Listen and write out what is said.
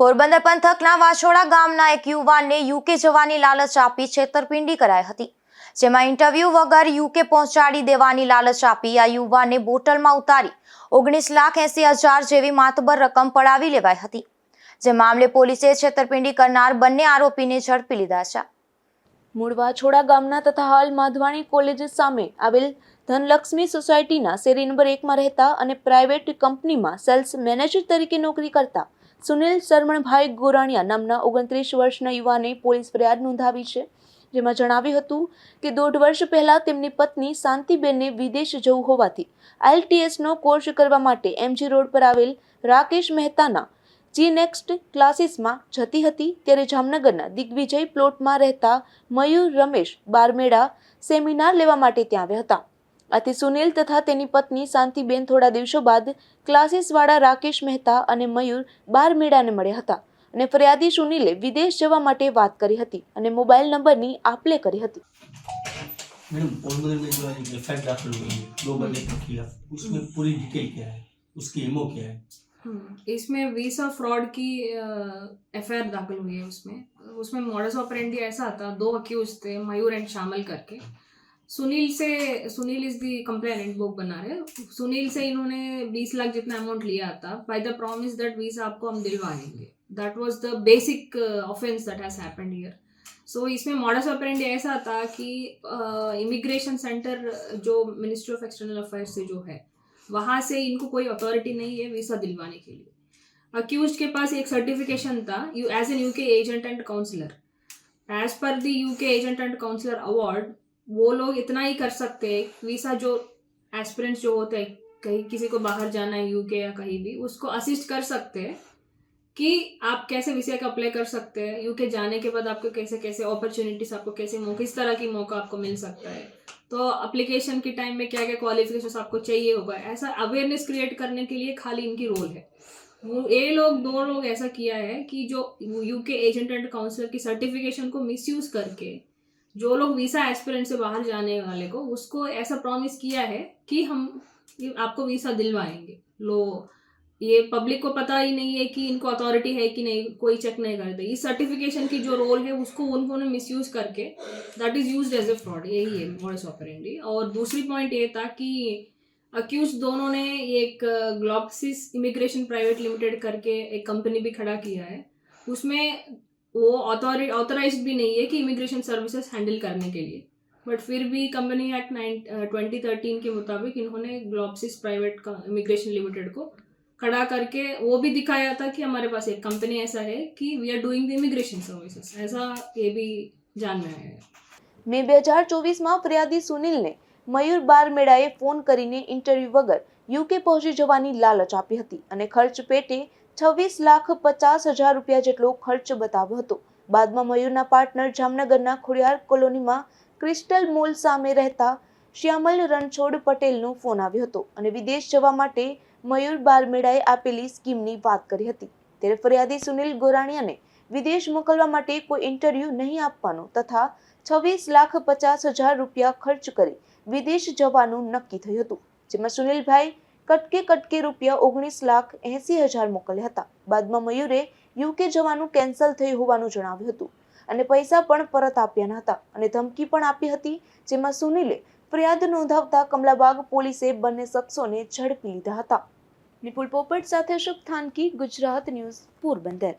પોરબંદર પંથકના વાછોડા ગામના એક યુવાનને યુકે જવાની લાલચ આપી છેતરપિંડી કરાઈ હતી જેમાં ઇન્ટરવ્યૂ વગર યુકે પહોંચાડી દેવાની લાલચ આપી આ યુવાનને બોટલમાં ઉતારી ઓગણીસ લાખ એસી હજાર જેવી માતબર રકમ પડાવી લેવાઈ હતી જે મામલે પોલીસે છેતરપિંડી કરનાર બંને આરોપીને ઝડપી લીધા છે મૂળ વાછોડા ગામના તથા હાલ માધવાણી કોલેજ સામે આવેલ ધનલક્ષ્મી સોસાયટીના શેરી નંબર એકમાં રહેતા અને પ્રાઇવેટ કંપનીમાં સેલ્સ મેનેજર તરીકે નોકરી કરતા સુનિલ શરમણભાઈ ગોરાણીયા નામના ઓગણત્રીસ વર્ષના યુવાને પોલીસ ફરિયાદ નોંધાવી છે જેમાં જણાવ્યું હતું કે દોઢ વર્ષ પહેલાં તેમની પત્ની શાંતિબેનને વિદેશ જવું હોવાથી આઈએલટીએસનો કોર્સ કરવા માટે એમજી રોડ પર આવેલ રાકેશ મહેતાના જી નેક્સ્ટ ક્લાસીસમાં જતી હતી ત્યારે જામનગરના દિગ્વિજય પ્લોટમાં રહેતા મયુર રમેશ બારમેડા સેમિનાર લેવા માટે ત્યાં આવ્યા હતા આથી સુનિલ તથા તેની પત્ની શાંતિબેન થોડા દિવસો બાદ ક્લાસીસવાળા રાકેશ મહેતા અને મયુર બાર મેળાને મળ્યા હતા અને ફરિયાદી સુનિલે વિદેશ જવા માટે વાત કરી હતી અને મોબાઈલ નંબરની આપલે કરી હતી मैडम पोलमोनरी में जो है एफआईआर दाखिल हुई है दो बंदे के खिलाफ उसमें पूरी डिटेल क्या है उसकी एमओ क्या है इसमें वीसा फ्रॉड की एफ आई आर दाखिल हुई है उसमें उसमें मॉडस ऑपरेंडी ऐसा था दो अक्यूज थे मयूर एंड शामिल करके सुनील से Sunil is the complainant book बना रहे सुनील से इन्होंने बीस लाख जितना अमाउंट लिया था बाय द प्रॉमिस दैट वीस आपको हम दिलवाएंगे that was the basic offence that has happened here so इसमें मॉडर्स ऑपरेंट ऐसा था कि इमिग्रेशन uh, सेंटर जो मिनिस्ट्री ऑफ एक्सटर्नल अफेयर से जो है वहाँ से इनको कोई अथॉरिटी नहीं है वीसा दिलवाने के लिए अक्यूज के पास एक सर्टिफिकेशन था you as an UK agent and counsellor as per the UK agent and counsellor award वो लोग इतना ही कर सकते हैं वीसा जो एस्पिरेंट्स जो होते हैं कहीं किसी को बाहर जाना है यूके या कहीं भी उसको असिस्ट कर सकते हैं कि आप कैसे वीसा का अप्लाई कर सकते हैं यूके जाने के बाद आपको कैसे कैसे अपॉर्चुनिटीज आपको कैसे मौके इस तरह की मौका आपको मिल सकता है तो अप्लीकेशन के टाइम में क्या क्या क्वालिफिकेशन आपको चाहिए होगा ऐसा अवेयरनेस क्रिएट करने के लिए खाली इनकी रोल है वो ये लोग दो लोग ऐसा किया है कि जो यूके एजेंट एंड काउंसिलर की सर्टिफिकेशन को मिसयूज करके जो लोग वीसा एस्पिरेंट से बाहर जाने वाले को उसको ऐसा प्रॉमिस किया है कि हम आपको वीसा दिलवाएंगे लो ये पब्लिक को पता ही नहीं है कि इनको अथॉरिटी है कि नहीं कोई चेक नहीं करते इस सर्टिफिकेशन की जो रोल है उसको उन्होंने मिस यूज करके that is use as a fraud यही है मॉडस ऑपरेंडी और दूसरी पॉइंट ये था कि अक्यूज दोनों ने एक ग्लॉक्सिस इमिग्रेशन प्राइवेट लिमिटेड करके एक कंपनी भी खड़ा किया है उसमें वो ऑथोराइज भी नहीं है कि इमिग्रेशन सर्विसेज हैंडल करने के लिए बट फिर भी company act nine twenty thirteen के मुताबिक इन्होंने ग्लोबसिस प्राइवेट इमिग्रेशन लिमिटेड को खड़ा करके वो भी दिखाया था कि हमारे पास एक कंपनी ऐसा है कि we are doing the immigration services ऐसा ये भी જાણ મે બે હજાર ચોવીસમાં ફરિયાદી સુનિલને મયુર બારમેડાએ ફોન કરીને ઇન્ટરવ્યૂ વગર યુકે પહોંચી જવાની લાલચ આપી હતી અને ખર્ચ પેટે છવ્વીસ લાખ પચાસ હજાર રૂપિયા જેટલો ખર્ચ બતાવ્યો હતો બાદમાં મયુરના પાર્ટનર જામનગરના ખોડિયાર કોલોનીમાં ક્રિસ્ટલ મોલ સામે રહેતા શ્યામલ રણછોડ પટેલનો ફોન આવ્યો હતો અને વિદેશ જવા માટે મયુર બારમેડાએ આપેલી સ્કીમની વાત કરી હતી ત્યારે ફરિયાદી સુનિલ ગોરાણીયાને વિદેશ મોકલવા માટે કોઈ ઇન્ટરવ્યૂ નહીં આપવાનો તથા છવ્વીસ લાખ પચાસ હજાર રૂપિયા ખર્ચ કરી વિદેશ જવાનું નક્કી થયું હતું જેમાં સુનિલભાઈ કટકે કટકે રૂપિયા ઓગણીસ લાખ એસી હજાર મોકલ્યા હતા બાદમાં મયુરે યુકે જવાનું કેન્સલ થયું હોવાનું જણાવ્યું હતું અને પૈસા પણ પરત આપ્યા ન હતા અને ધમકી પણ આપી હતી જેમાં સુનિલે ફરિયાદ નોંધાવતા કમલાબાગ પોલીસે બંને શખ્સોને ઝડપી લીધા હતા નિપુલ પોપટ સાથે શુભ થાનકી ગુજરાત ન્યૂઝ પોરબંદર